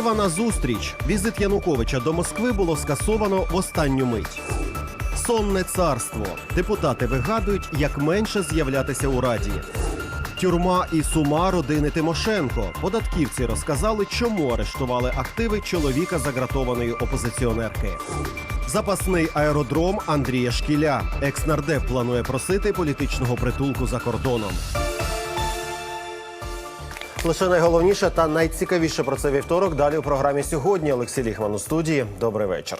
Зірвана зустріч. Візит Януковича до Москви було скасовано в останню мить. Сонне царство. Депутати вигадують, як менше з'являтися у раді. Тюрма і сума родини Тимошенко. Податківці розказали, чому арештували активи чоловіка загратованої опозиціонерки. Запасний аеродром Андрія Шкіля. Екснардеп планує просити політичного притулку за кордоном. Лише найголовніше та найцікавіше про це вівторок. Далі у програмі сьогодні Олексій Ліхман у студії. Добрий вечір.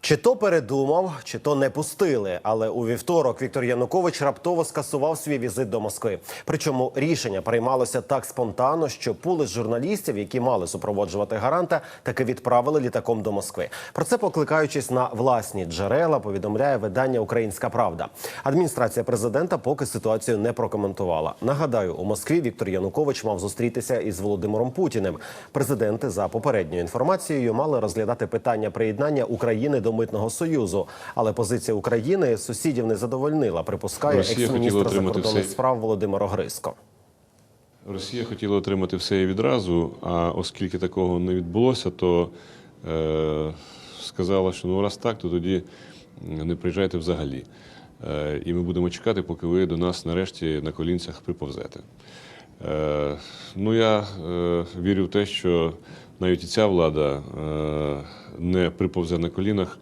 Чи то передумав, чи то не пустили. Але у вівторок Віктор Янукович раптово скасував свій візит до Москви. Причому рішення приймалося так спонтанно, що пули з журналістів, які мали супроводжувати гаранта, таки відправили літаком до Москви. Про це покликаючись на власні джерела, повідомляє видання Українська Правда. Адміністрація президента поки ситуацію не прокоментувала. Нагадаю, у Москві Віктор Янукович мав зустрітися із Володимиром Путіним. Президенти за попередньою інформацією мали розглядати питання приєднання України до митного союзу. Але позиція України сусідів не задовольнила. Припускає екс-міністр закордонних справ Володимир Огриско. Росія хотіла отримати все і відразу, а оскільки такого не відбулося, то е, сказала, що ну раз так, то тоді не приїжджайте взагалі. Е, і ми будемо чекати, поки ви до нас нарешті на колінцях приповзете. Е, ну я е, вірю в те, що навіть і ця влада е, не приповзе на колінах.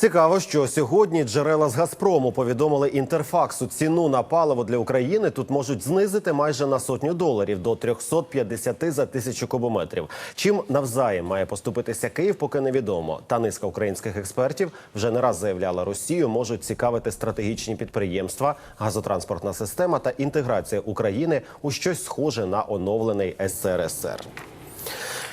Цікаво, що сьогодні джерела з Газпрому повідомили інтерфаксу. Ціну на паливо для України тут можуть знизити майже на сотню доларів до 350 за тисячу кубометрів. Чим навзаєм має поступитися Київ, поки невідомо. Та низка українських експертів вже не раз заявляла, Росію можуть цікавити стратегічні підприємства, газотранспортна система та інтеграція України у щось схоже на оновлений СРСР.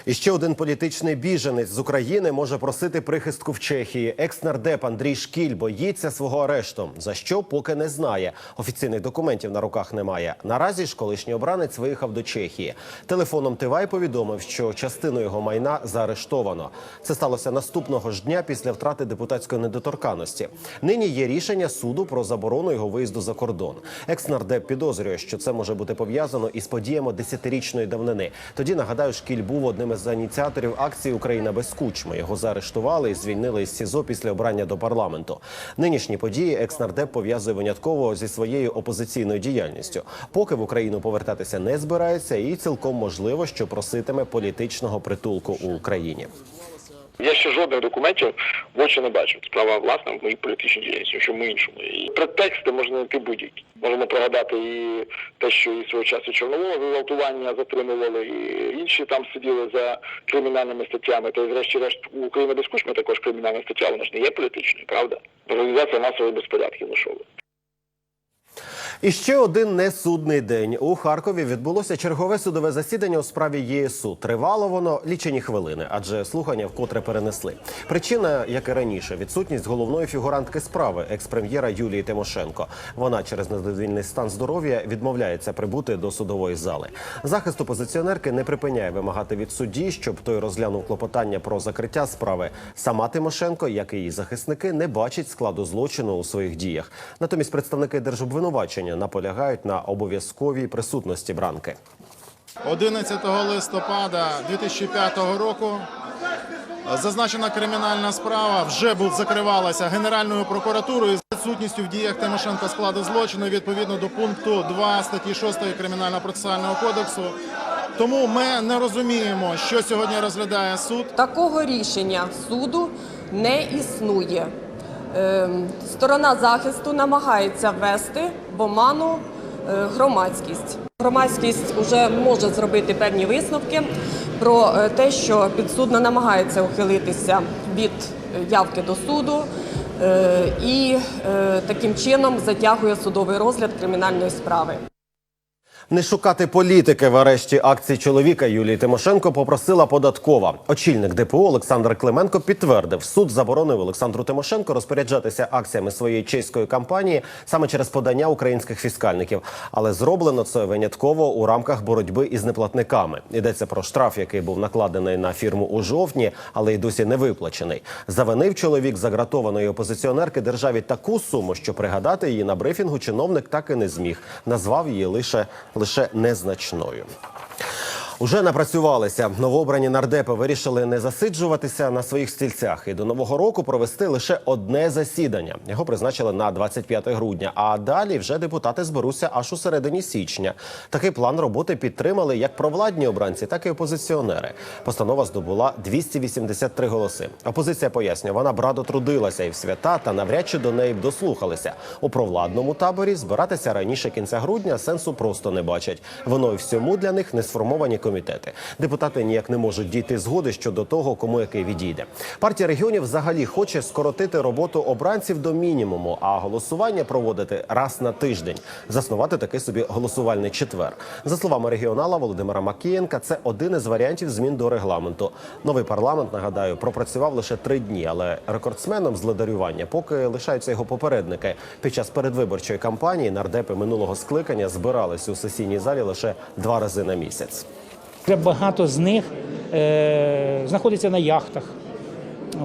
І ще один політичний біженець з України може просити прихистку в Чехії. Екс-нардеп Андрій Шкіль боїться свого арешту. За що поки не знає. Офіційних документів на руках немає. Наразі ж колишній обранець виїхав до Чехії. Телефоном Тивай повідомив, що частину його майна заарештовано. Це сталося наступного ж дня після втрати депутатської недоторканності. Нині є рішення суду про заборону його виїзду за кордон. Екс-нардеп підозрює, що це може бути пов'язано із подіями десятирічної давнини. Тоді нагадаю, шкіль був одним із ініціаторів акції Україна без кучми. Його заарештували і звільнили з СІЗО після обрання до парламенту. Нинішні події екснардеп пов'язує винятково зі своєю опозиційною діяльністю. Поки в Україну повертатися не збирається, і цілком можливо, що проситиме політичного притулку у Україні. Я ще жодних документів в очі не бачив. Справа власне в моїй політичній діяльності, що ми іншому. І претексти можна знайти будь-які. Можемо пригадати і те, що і свого часу Чорнового гвалтування затримували, і інші там сиділи за кримінальними статтями. Та й врешті-решт Україна без кучми також кримінальна стаття, вона ж не є політичною, правда? Організація масових безпорядків вийшов. І ще один несудний день у Харкові відбулося чергове судове засідання у справі ЄСУ. Тривало воно лічені хвилини, адже слухання вкотре перенесли. Причина, як і раніше, відсутність головної фігурантки справи екс-прем'єра Юлії Тимошенко. Вона через незадовільний стан здоров'я відмовляється прибути до судової зали. Захист опозиціонерки не припиняє вимагати від судді, щоб той розглянув клопотання про закриття справи. Сама Тимошенко, як і її захисники, не бачить складу злочину у своїх діях. Натомість представники держобвинувачення наполягають на обов'язковій присутності бранки. 11 листопада 2005 року зазначена кримінальна справа вже був закривалася Генеральною прокуратурою з відсутністю в діях Тимошенка складу злочину відповідно до пункту 2 статті 6 Кримінального процесуального кодексу. Тому ми не розуміємо, що сьогодні розглядає суд. Такого рішення суду не існує. Ем, Сторона захисту намагається ввести в оману е, громадськість. Громадськість вже може зробити певні висновки про е, те, що підсудна намагається ухилитися від е, явки до суду і таким чином затягує судовий розгляд кримінальної справи. Не шукати політики в арешті акцій чоловіка Юлії Тимошенко попросила податкова. Очільник ДПУ Олександр Клименко підтвердив, суд заборонив Олександру Тимошенко розпоряджатися акціями своєї чеської компанії саме через подання українських фіскальників. Але зроблено це винятково у рамках боротьби із неплатниками. Йдеться про штраф, який був накладений на фірму у жовтні, але й досі не виплачений. Завинив чоловік загратованої опозиціонерки державі таку суму, що пригадати її на брифінгу чиновник так і не зміг. Назвав її лише лише незначною. Уже напрацювалися. Новообрані нардепи вирішили не засиджуватися на своїх стільцях і до нового року провести лише одне засідання. Його призначили на 25 грудня. А далі вже депутати зберуться аж у середині січня. Такий план роботи підтримали як провладні обранці, так і опозиціонери. Постанова здобула 283 голоси. Опозиція пояснює, вона б радо трудилася і в свята, та навряд чи до неї б дослухалися. У провладному таборі збиратися раніше кінця грудня сенсу просто не бачать. Воно і всьому для них не сформовані комітети. Депутати ніяк не можуть дійти згоди щодо того, кому який відійде. Партія регіонів взагалі хоче скоротити роботу обранців до мінімуму, а голосування проводити раз на тиждень, заснувати такий собі голосувальний четвер. За словами регіонала Володимира Макієнка, це один із варіантів змін до регламенту. Новий парламент нагадаю пропрацював лише три дні, але рекордсменом з ледарювання поки лишаються його попередники. Під час передвиборчої кампанії нардепи минулого скликання збирались у сесійній залі лише два рази на місяць. Багато з них е, знаходиться на яхтах.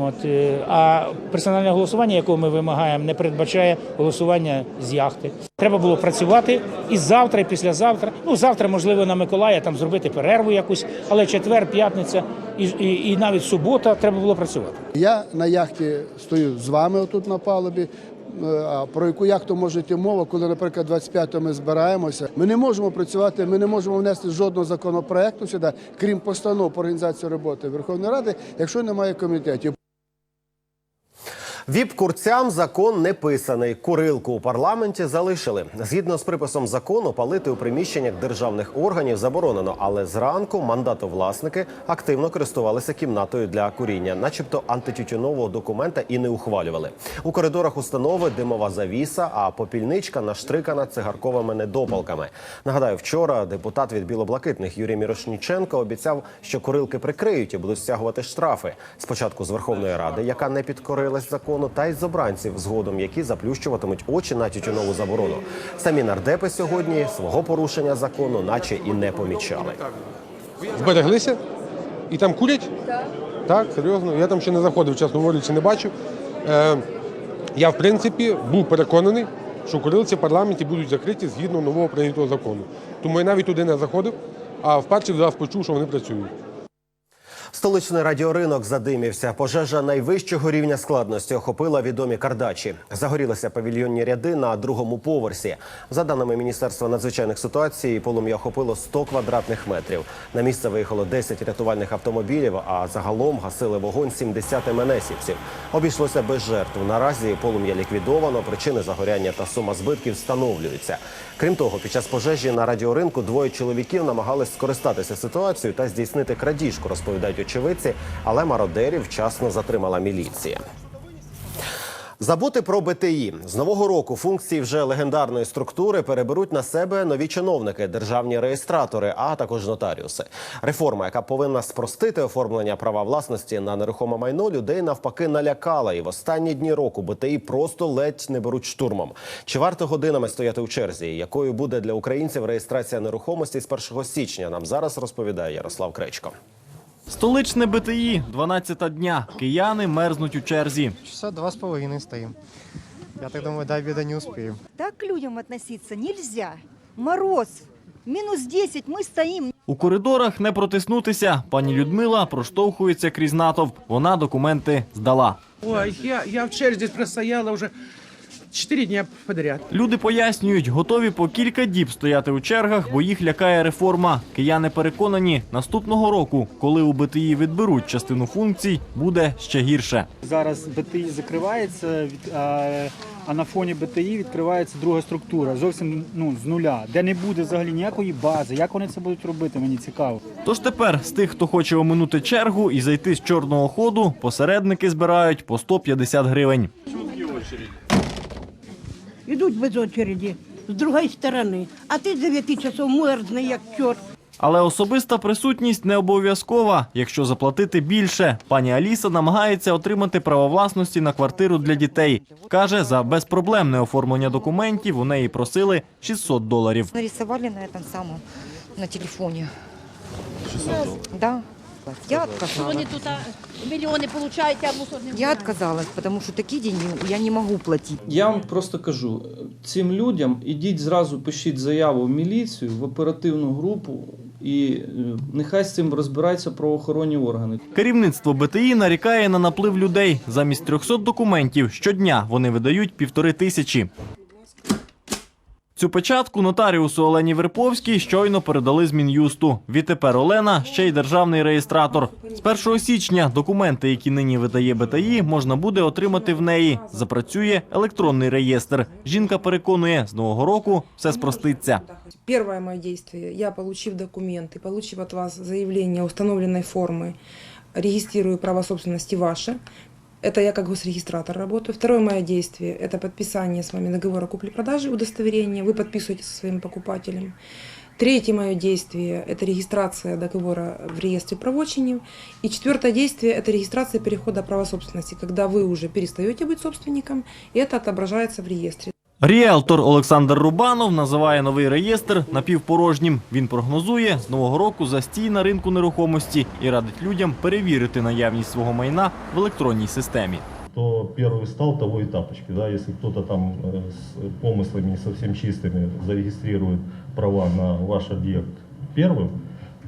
От, е, а персональне голосування, якого ми вимагаємо, не передбачає голосування з яхти. Треба було працювати і завтра, і післязавтра. Ну, завтра, можливо, на Миколая там зробити перерву якусь, але четвер, п'ятниця і, і, і навіть субота треба було працювати. Я на яхті стою з вами отут на палубі. Е, про яку як то може йти мова, коли, наприклад, 25-го ми збираємося? Ми не можемо працювати, ми не можемо внести жодного законопроекту сюди, крім постанов про організації роботи Верховної Ради, якщо немає комітетів. Віп-курцям закон не писаний. Курилку у парламенті залишили. Згідно з приписом закону, палити у приміщеннях державних органів заборонено, але зранку мандатовласники активно користувалися кімнатою для куріння, начебто антитютюнового документа і не ухвалювали. У коридорах установи димова завіса, а попільничка наштрикана цигарковими недопалками. Нагадаю, вчора депутат від білоблакитних Юрій Мірошніченко обіцяв, що курилки прикриють і будуть стягувати штрафи. Спочатку з Верховної Ради, яка не підкорилась закону, та й з обранців, згодом які заплющуватимуть очі на тютюнову заборону. Самі нардепи сьогодні свого порушення закону, наче і не помічали. Збереглися і там курять? Так. Так, серйозно. Я там ще не заходив, чесно говорячи, не бачив. Е, я, в принципі, був переконаний, що курилці в парламенті будуть закриті згідно нового прийнятого закону. Тому я навіть туди не заходив, а вперше зараз почув, що вони працюють. Столичний радіоринок задимівся. Пожежа найвищого рівня складності охопила відомі кардачі. Загорілися павільйонні ряди на другому поверсі. За даними Міністерства надзвичайних ситуацій, полум'я охопило 100 квадратних метрів. На місце виїхало 10 рятувальних автомобілів, а загалом гасили вогонь 70 МНСівців. Обійшлося без жертв. Наразі полум'я ліквідовано. Причини загоряння та сума збитків встановлюються. Крім того, під час пожежі на радіоринку двоє чоловіків намагались скористатися ситуацією та здійснити крадіжку, розповідають очевидці, але мародерів вчасно затримала міліція. Забути про БТІ з нового року функції вже легендарної структури переберуть на себе нові чиновники, державні реєстратори, а також нотаріуси. Реформа, яка повинна спростити оформлення права власності на нерухоме майно, людей навпаки налякала. І в останні дні року БТІ просто ледь не беруть штурмом. Чи варто годинами стояти у черзі? Якою буде для українців реєстрація нерухомості з 1 січня? Нам зараз розповідає Ярослав Кречко. Столичне БТІ, 12 дня. Кияни мерзнуть у черзі. Часа два с половиной стоим. Я так думаю, дай беда не успеем. Так к людям относиться нельзя. Мороз, минус 10, мы стоим. У коридорах не протиснутися. Пані Людмила проштовхується крізь натовп. Вона документи здала. Ой, я, я в черзі простояла вже 4 дня подряд. Люди пояснюють, готові по кілька діб стояти у чергах, бо їх лякає реформа. Кияни переконані, наступного року, коли у БТІ відберуть частину функцій, буде ще гірше. Зараз БТІ закривається, від- а, на фоні БТІ відкривається друга структура, зовсім ну, з нуля, де не буде взагалі ніякої бази. Як вони це будуть робити, мені цікаво. Тож тепер з тих, хто хоче оминути чергу і зайти з чорного ходу, посередники збирають по 150 гривень. Идут без очереди, с другой стороны. А ты 9 часов мерзный, як черт. Але особиста присутність не обов'язкова, якщо заплатити більше. Пані Аліса намагається отримати право власності на квартиру для дітей. Каже, за безпроблемне оформлення документів у неї просили 600 доларів. Нарисовали на этом самом, на телефоне. 600 долларов? Да. Я отказалась. тут мільйони получаєте, а мусорним Я отказалась, потому что такие деньги я не могу платить. Я вам просто кажу, цим людям ідіть зразу пишіть заяву в міліцію, в оперативну групу і е, нехай з цим розбираються правоохоронні органи. Керівництво БТІ нарікає на наплив людей. Замість 300 документів щодня вони видають півтори тисячі. Цю печатку нотаріусу Олені Верповській щойно передали з Мін'юсту. Відтепер Олена ще й державний реєстратор. З 1 січня документи, які нині видає БТІ, можна буде отримати в неї. Запрацює електронний реєстр. Жінка переконує, з нового року все спроститься. Первое мое действие, я, получив документы, получив от вас заявление установленной формы, регистрирую право собственности ваше. Это я как госрегистратор работаю. Второе мое действие – это подписание с вами договора купли-продажи, удостоверения. Вы подписываете со своим покупателем. Третье мое действие – это регистрация договора в реестре правочинів. И четвертое действие – это регистрация перехода права собственности, когда вы уже перестаете быть собственником, и это отображается в реестре. Ріелтор Олександр Рубанов називає новий реєстр напівпорожнім. Він прогнозує з нового року застій на ринку нерухомості і радить людям перевірити наявність свого майна в електронній системі. то первый стал, того и тапочки. Да? Если кто-то там э, с помыслами не совсем чистыми зарегистрирует права на ваш объект первым,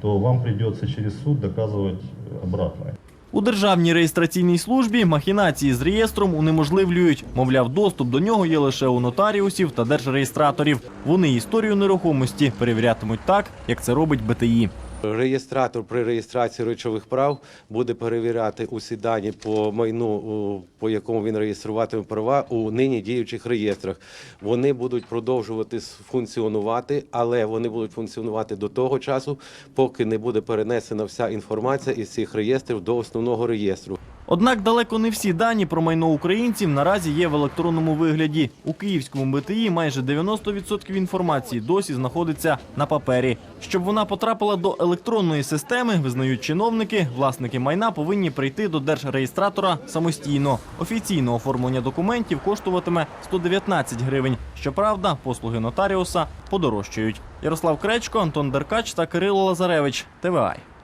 то вам придется через суд доказывать обратное. У державній реєстраційній службі махінації з реєстром унеможливлюють. Мовляв, доступ до нього є лише у нотаріусів та держреєстраторів. Вони історію нерухомості перевірятимуть так, як це робить БТІ. Реєстратор при реєстрації речових прав буде перевіряти усі дані по майну, по якому він реєструватиме права у нині діючих реєстрах. Вони будуть продовжувати функціонувати, але вони будуть функціонувати до того часу, поки не буде перенесена вся інформація із цих реєстрів до основного реєстру. Однак далеко не всі дані про майно українців наразі є в електронному вигляді. У київському БТІ майже 90% інформації досі знаходиться на папері. Щоб вона потрапила до електронної системи, визнають чиновники, власники майна повинні прийти до держреєстратора самостійно. Офіційне оформлення документів коштуватиме 119 гривень. Щоправда, послуги нотаріуса подорожчають. Ярослав Кречко, Антон Деркач та Кирило Лазаревич. ТВАЙ.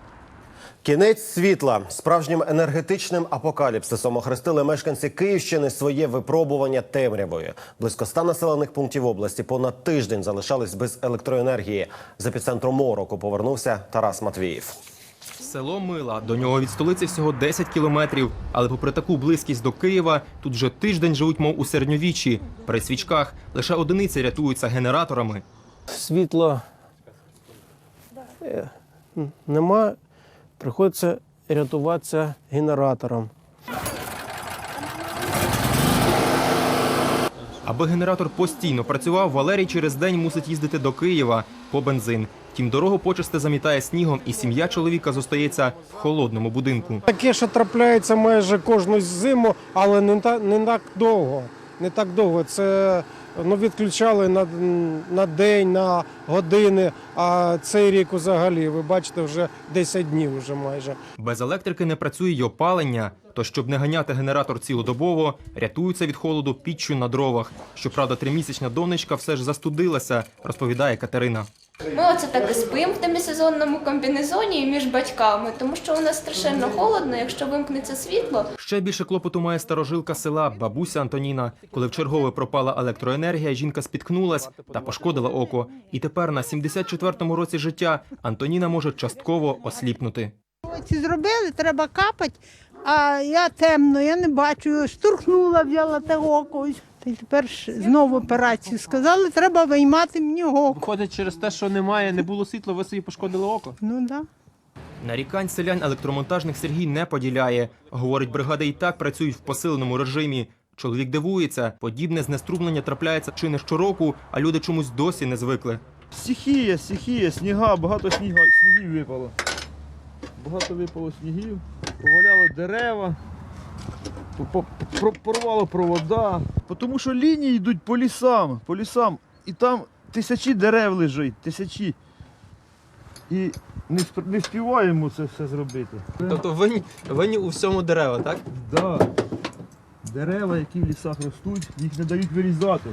Кінець світла справжнім енергетичним апокаліпсисом охрестили мешканці Київщини своє випробування темрявою. Близько ста населених пунктів області понад тиждень залишались без електроенергії. З епіцентру мороку повернувся Тарас Матвіїв. Село Мила. До нього від столиці всього 10 кілометрів. Але попри таку близькість до Києва, тут вже тиждень живуть, мов у середньовіччі. При свічках лише одиниці рятуються генераторами. Світла е, нема, приходиться рятуватися генератором. Аби генератор постійно працював, Валерій через день мусить їздити до Києва по бензин. Тім дорогу почасти замітає снігом, і сім'я чоловіка зостається в холодному будинку. Таке, що трапляється майже кожну зиму, але не так, не так довго. Не так довго. Це ну, відключали на, на день, на години, а цей рік взагалі, ви бачите, вже 10 днів вже майже. Без електрики не працює й опалення. То щоб не ганяти генератор цілодобово, рятуються від холоду піччю на дровах. Щоправда, тримісячна донечка все ж застудилася, розповідає Катерина. Ми оце так і спимо в демісезонному комбінезоні між батьками, тому що у нас страшенно холодно, якщо вимкнеться світло. Ще більше клопоту має старожилка села, бабуся Антоніна. Коли вчергове пропала електроенергія, жінка спіткнулась та пошкодила око. І тепер на 74-му році життя Антоніна може частково осліпнути. Ці зробили, треба капати, а я темно, я не бачу. Штурхнула, взяла те око. Та й тепер ж знову операцію сказали, треба виймати мені око. Виходить, через те, що немає, не було світла, ви собі пошкодили око. Ну да. Нарікань селян електромонтажник Сергій не поділяє. Говорить, бригади і так працюють в посиленому режимі. Чоловік дивується, подібне знеструмлення трапляється чи не щороку, а люди чомусь досі не звикли. Стихія, стихія, сніга, багато сніга, снігів випало. Багато випало снігів, поваляло дерева, порвало провода. Тому що лінії йдуть по лісам, по лісам, і там тисячі дерев лежать, тисячі. І не, не співаємо це все зробити. Тобто винні, винні у всьому дерева, так? Да. Дерева, які в лісах ростуть, їх не дають вирізати.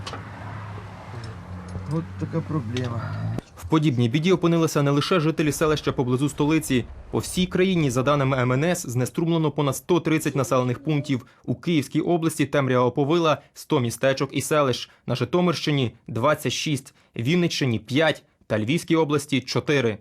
От така проблема. Подібній біді опинилися не лише жителі селища поблизу столиці. По всій країні, за даними МНС, знеструмлено понад 130 населених пунктів. У Київській області темрява оповила 100 містечок і селищ. На Житомирщині 26, Вінниччині 5 та Львівській області 4.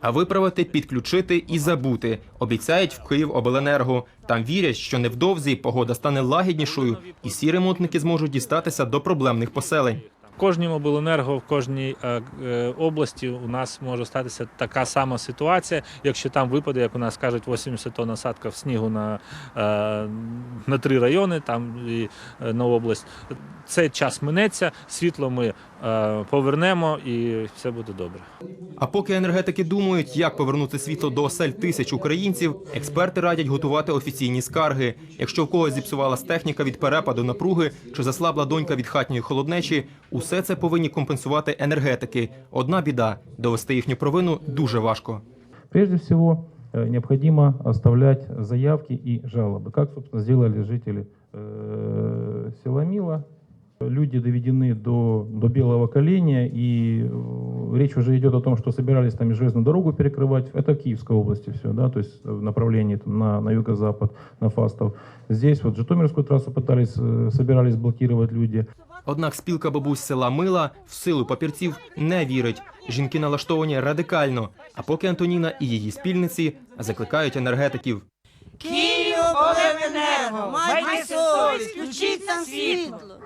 А виправити, підключити і забути. Обіцяють в Київобленерго. Там вірять, що невдовзі погода стане лагіднішою, і всі ремонтники зможуть дістатися до проблемних поселень. Кожній обленерго, в кожній е, е, області у нас може статися така сама ситуація. Якщо там випаде, як у нас кажуть, 80 тонн осадків снігу на, е, на три райони, там і на область. Цей час минеться, світло ми повернемо і все буде добре. А поки енергетики думають, як повернути світло до осель тисяч українців, експерти радять готувати офіційні скарги. Якщо в когось зіпсувалась техніка від перепаду напруги чи заслабла донька від хатньої холоднечі, усе це повинні компенсувати енергетики. Одна біда довести їхню провину дуже важко. Прежде всего, э, необходимо оставлять заявки и жалобы, как, собственно, сделали жители э, Силомила. Люди доведены до, до белого коленя, и э, речь уже идет о том, что собирались там и железную дорогу перекрывать. Это в Киевской области все, да, то есть в направлении там, на, на юго-запад, на Фастов. Здесь вот Житомирскую трассу пытались, э, собирались блокировать люди. Однак спілка бабусь села Мила в силу папірців не вірить. Жінки налаштовані радикально. А поки Антоніна і її спільниці закликають енергетиків. Київобленерго, майте совість, включіть нам світло.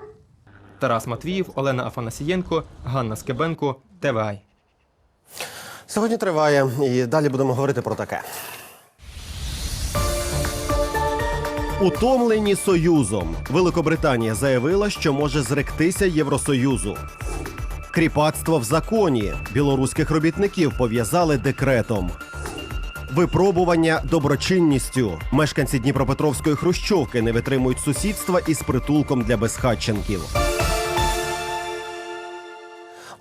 Тарас Матвіїв, Олена Афанасієнко, Ганна Скебенко, ТВАЙ. Сьогодні триває, і далі будемо говорити про таке. Утомлені союзом. Великобританія заявила, що може зректися Євросоюзу. Кріпацтво в законі. Білоруських робітників пов'язали декретом. Випробування доброчинністю. Мешканці Дніпропетровської хрущовки не витримують сусідства із притулком для безхатченків.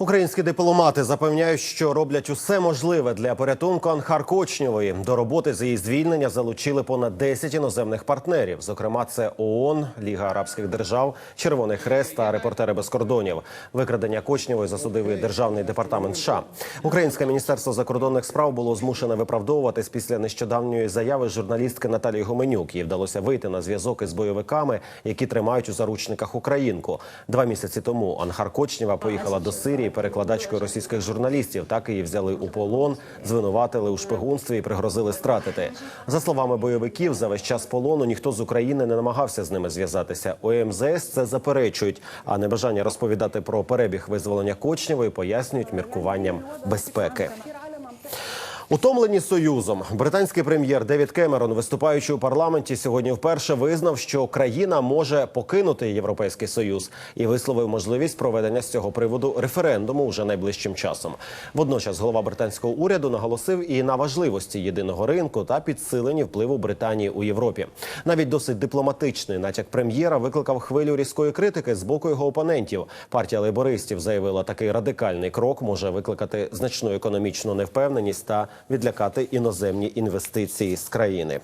Українські дипломати запевняють, що роблять усе можливе для порятунку Анхар Кочнєвої. До роботи з її звільнення залучили понад 10 іноземних партнерів. Зокрема, це ООН, Ліга Арабських Держав, Червоний Хрест та Репортери без кордонів. Викрадення Кочнєвої засудив і державний департамент США. Українське міністерство закордонних справ було змушене виправдовуватись після нещодавньої заяви журналістки Наталії Гоменюк. Їй вдалося вийти на зв'язок із бойовиками, які тримають у заручниках українку. Два місяці тому Анхар Кочнєва поїхала до Сирії перекладачкою російських журналістів. Так її взяли у полон, звинуватили у шпигунстві і пригрозили стратити. За словами бойовиків, за весь час полону ніхто з України не намагався з ними зв'язатися. У МЗС це заперечують, а небажання розповідати про перебіг визволення Кочнєвої пояснюють міркуванням безпеки. Утомлені союзом британський прем'єр Девід Кемерон, виступаючи у парламенті, сьогодні вперше визнав, що країна може покинути європейський союз і висловив можливість проведення з цього приводу референдуму вже найближчим часом. Водночас голова британського уряду наголосив і на важливості єдиного ринку та підсиленні впливу Британії у Європі. Навіть досить дипломатичний натяк прем'єра викликав хвилю різкої критики з боку його опонентів. Партія лейбористів заявила, такий радикальний крок може викликати значну економічну невпевненість та відлякати іноземні інвестиції з країни.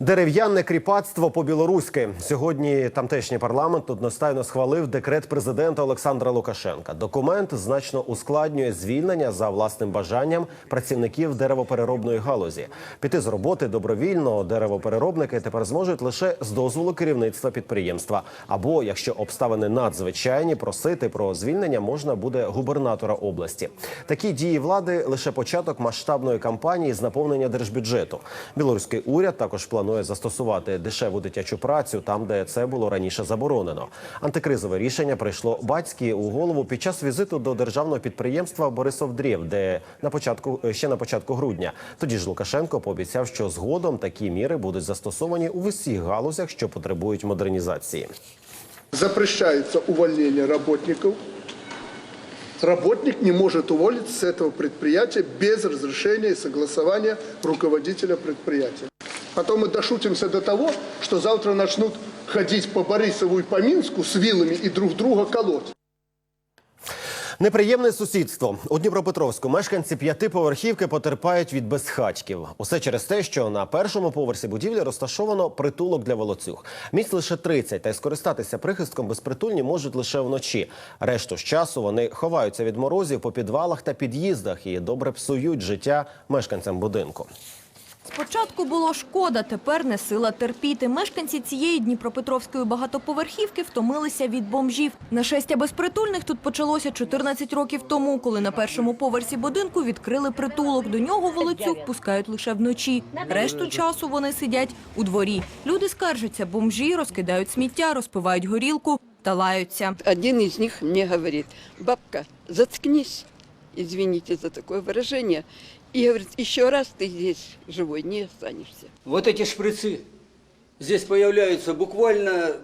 Дерев'яне кріпацтво по-білоруськи сьогодні тамтешній парламент одностайно схвалив декрет президента Олександра Лукашенка. Документ значно ускладнює звільнення за власним бажанням працівників деревопереробної галузі. Піти з роботи добровільно деревопереробники тепер зможуть лише з дозволу керівництва підприємства. Або якщо обставини надзвичайні, просити про звільнення можна буде губернатора області. Такі дії влади лише початок масштабної кампанії з наповнення держбюджету. Білоруський уряд також планує застосувати дешеву дитячу працю там, де це було раніше заборонено. Антикризове рішення прийшло батьки у голову під час візиту до державного підприємства Борисовдрів, де на початку ще на початку грудня. Тоді ж Лукашенко пообіцяв, що згодом такі міри будуть застосовані у всіх галузях, що потребують модернізації. Запрещается увольнение работников. Работник не может уволиться с этого предприятия без разрешения и согласования руководителя предприятия. Потом мы дошутимся до того, что завтра начнут ходить по Борисову и по Минску с вилами и друг друга колоть. Неприємне сусідство у Дніпропетровську. Мешканці п'ятиповерхівки потерпають від безхатьків. Усе через те, що на першому поверсі будівлі розташовано притулок для волоцюг. Місць лише 30, та й скористатися прихистком безпритульні можуть лише вночі. Решту ж часу вони ховаються від морозів по підвалах та під'їздах і добре псують життя мешканцям будинку. Спочатку було шкода, тепер не сила терпіти. Мешканці цієї Дніпропетровської багатоповерхівки втомилися від бомжів. Нашестя безпритульних тут почалося 14 років тому, коли на першому поверсі будинку відкрили притулок. До нього волоцюг пускають лише вночі. Решту часу вони сидять у дворі. Люди скаржаться, бомжі розкидають сміття, розпивають горілку та лаються. Один из них мне говорит, бабка, заткнись, извините за такое выражение, и говорит, еще раз ты здесь живой не останешься. Вот эти шприцы здесь появляются буквально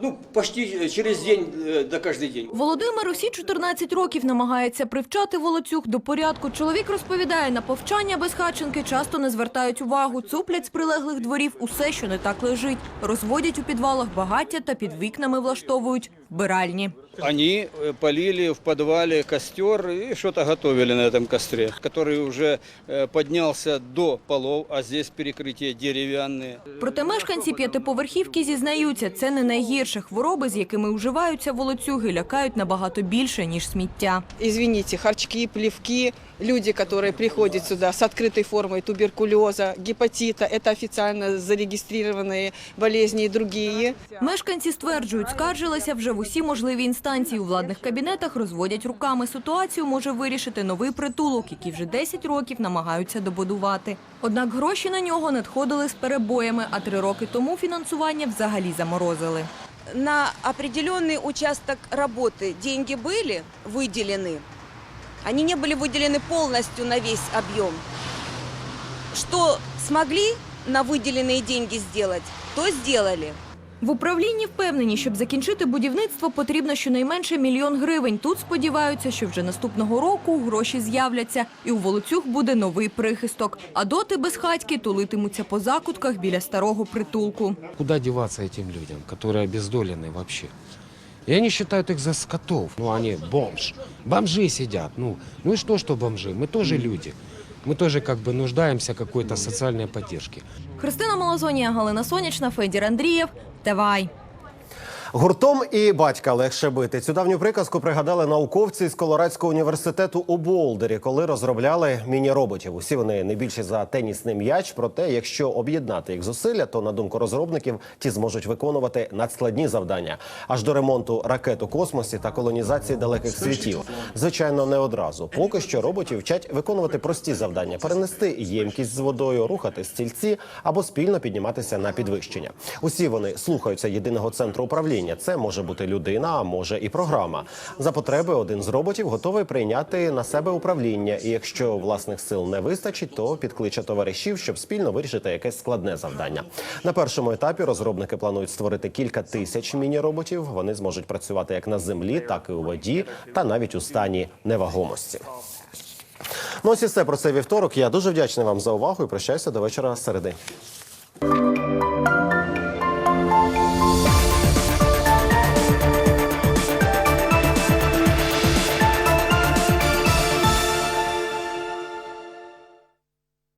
ну, почти через день, э, да каждый день. Володимир усі 14 років намагається привчати волоцюг до порядку. Чоловік розповідає, на повчання безхатченки часто не звертають увагу, цуплять з прилеглих дворів усе, що не так лежить. Розводять у підвалах багаття та під вікнами влаштовують вбиральні. Они э, полили в подвале костер и что-то готовили на этом костре, который уже э, поднялся до полов, а здесь перекрытия деревянные. Проте мешканці п'ятиповерхівки зізнаються, це не найгірше. Хвороби, з якими вживаються волоцюги, лякають набагато більше, ніж сміття. Извините, харчки, плевки, люди, которые приходят сюда с открытой формой туберкулеза, гепатита, это официально зарегистрированные болезни и другие. Мешканці стверджують, скаржилися вже в усі можливі інстанції. У владних кабінетах розводять руками. Ситуацію може вирішити новий притулок, який вже 10 років намагаються добудувати. Однак гроші на нього надходили з перебоями, а три роки тому фінансування взагалі заморозили. на определенный участок работы деньги были выделены, они не были выделены полностью на весь объем. Что смогли на выделенные деньги сделать, то сделали. В управлінні впевнені, щоб закінчити будівництво, потрібно щонайменше мільйон гривень. Тут сподіваються, що вже наступного року гроші з'являться, і у Волоцюг буде новий прихисток. А доти безхатьки тулитимуться по закутках біля старого притулку. Куда деваться этим людям, которые обездолены вообще? И они считают их за скотов. Ну, они бомж. Бомжи сидят. Ну, ну и что, что бомжи? Мы тоже люди. Мы тоже как бы нуждаемся в какой-то социальной поддержке. Христина Малазонія, Галина Сонячна, Федір Андрієв. Давай. Гуртом і батька легше бити. Цю давню приказку пригадали науковці з Колорадського університету у Болдері, коли розробляли міні-роботів. Усі вони не більші за тенісний м'яч. Проте, якщо об'єднати їх зусилля, то на думку розробників ті зможуть виконувати надскладні завдання аж до ремонту ракет у космосі та колонізації далеких світів. Звичайно, не одразу. Поки що роботів вчать виконувати прості завдання: перенести ємкість з водою, рухати стільці або спільно підніматися на підвищення. Усі вони слухаються єдиного центру управління людині. Це може бути людина, а може і програма. За потреби один з роботів готовий прийняти на себе управління. І якщо власних сил не вистачить, то підкличе товаришів, щоб спільно вирішити якесь складне завдання. На першому етапі розробники планують створити кілька тисяч міні-роботів. Вони зможуть працювати як на землі, так і у воді, та навіть у стані невагомості. Ну ось і все про цей вівторок. Я дуже вдячний вам за увагу і прощаюся до вечора середи.